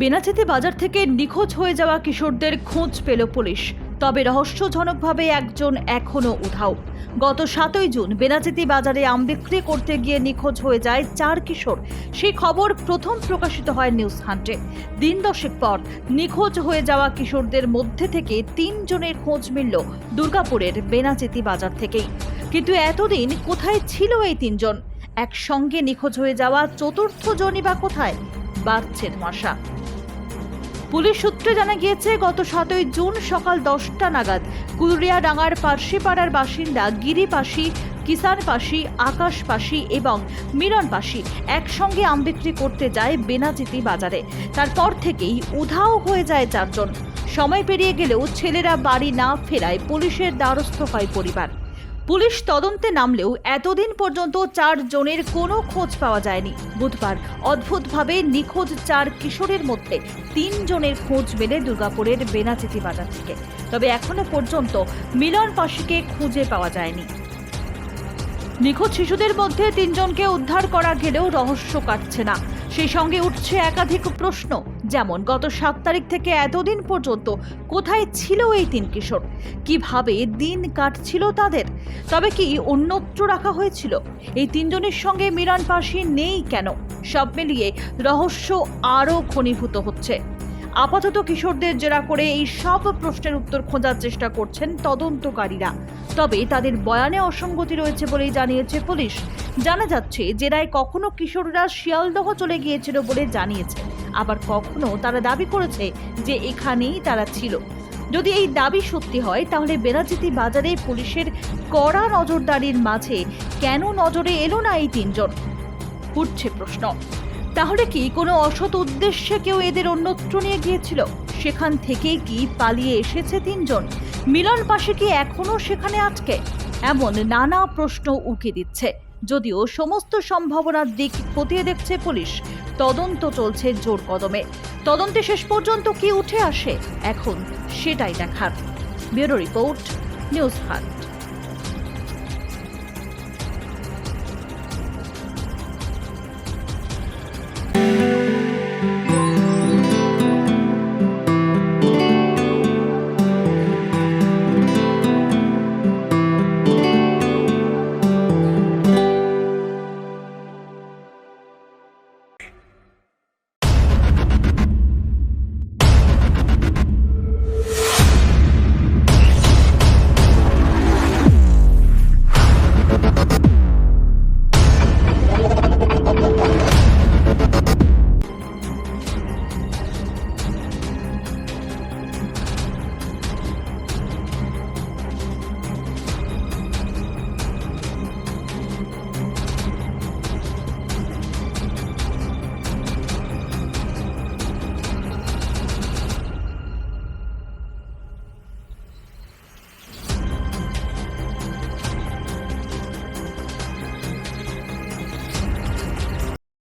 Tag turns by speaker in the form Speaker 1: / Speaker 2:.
Speaker 1: বেনাচিতি বাজার থেকে নিখোঁজ হয়ে যাওয়া কিশোরদের খোঁজ পেল পুলিশ। তবে রহস্যজনকভাবে একজন এখনও উধাও। গত সাতই জুন বেনাচিতি বাজারে আম বিক্রি করতে গিয়ে নিখোঁজ হয়ে যায় চার কিশোর। সেই খবর প্রথম প্রকাশিত হয় নিউজ হান্টে। দিন দশেক পর নিখোঁজ হয়ে যাওয়া কিশোরদের মধ্যে থেকে তিনজনের খোঁজ মিলল দুর্গাপুরের বেনাচিতি বাজার থেকেই। কিন্তু এতদিন কোথায় ছিল এই তিনজন? একসঙ্গে নিখোঁজ হয়ে যাওয়া চতুর্থ জনই বা কোথায়? বাড়ছে মশা। পুলিশ সূত্রে জানা গিয়েছে, গত সাতই জুন সকাল দশটা নাগাদ কুলরিয়া ডাঙ্গার পার্শিপাড়ার বাসিন্দা গিরিপাশি কিষান পাশি আকাশ পাশি এবং মিলন পাশি একসঙ্গে আম বিক্রি করতে যায় বেনাচিতি বাজারে। তারপর থেকেই উধাও হয়ে যায় চারজন। সময় পেরিয়ে গেলেও ছেলেরা বাড়ি না ফেরায় পুলিশের দ্বারস্থ হয় পরিবার। পুলিশ তদন্তে নামলেও এতদিন পর্যন্ত চার জনের কোনো খোঁজ পাওয়া যায়নি। বুধবার অদ্ভুতভাবে নিখোঁজ চার কিশোরের মধ্যে তিন জনের খোঁজ মেলে দুর্গাপুরের বেনাচিতি বাজার থেকে। তবে এখনও পর্যন্ত মিলন পাশিকে খুঁজে পাওয়া যায়নি। নিখোঁজ শিশুদের মধ্যে তিনজনকে উদ্ধার করা গেলেও রহস্য কাটছে না। সেই সঙ্গে উঠছে একাধিক প্রশ্ন, যেমন গত সাত তারিখ থেকে এতদিন পর্যন্ত কোথায় ছিল এই তিন কিশোর? কীভাবে দিন কাটছিল তাদের? তবে কি অন্যত্র রাখা হয়েছিল? এই তিনজনের সঙ্গে মিরান পাশি নেই কেন? সব মিলিয়ে রহস্য আরও ঘনীভূত হচ্ছে। আপাতত কিশোরদের জেরা করে এই সব প্রশ্নের উত্তর খোঁজার চেষ্টা করছেন তদন্তকারীরা। তবে তাদের বয়ানে অসঙ্গতি রয়েছে বলেই জানিয়েছে পুলিশ। জানা যাচ্ছে, জেরায় কখনো কিশোররা শিয়ালদহ চলে গিয়েছিল বলে জানিয়েছে। আবার কখনো তারা দাবি করেছে যে এখানেই তারা ছিল। যদি এই দাবি সত্যি হয়, তাহলে বেনাচিতি বাজারে পুলিশের কড়া নজরদারির মাঝে কেন নজরে এলো না এই তিনজন? উঠছে প্রশ্ন। তাহলে কি কোনো অসৎ উদ্দেশ্যে কেউ এদের অন্যত্র নিয়ে গিয়েছিল? সেখান থেকেই কি পালিয়ে এসেছে তিনজন? মিলন পাশে কি এখনও সেখানে আটকে? এমন নানা প্রশ্ন উকি দিচ্ছে। যদিও সমস্ত সম্ভাবনার দিক খতিয়ে দেখছে পুলিশ, তদন্ত চলছে জোর কদমে। তদন্তে শেষ পর্যন্ত কি উঠে আসে? এখন সেটাই দেখার। ব্যুরো রিপোর্ট, নিউজ হাট।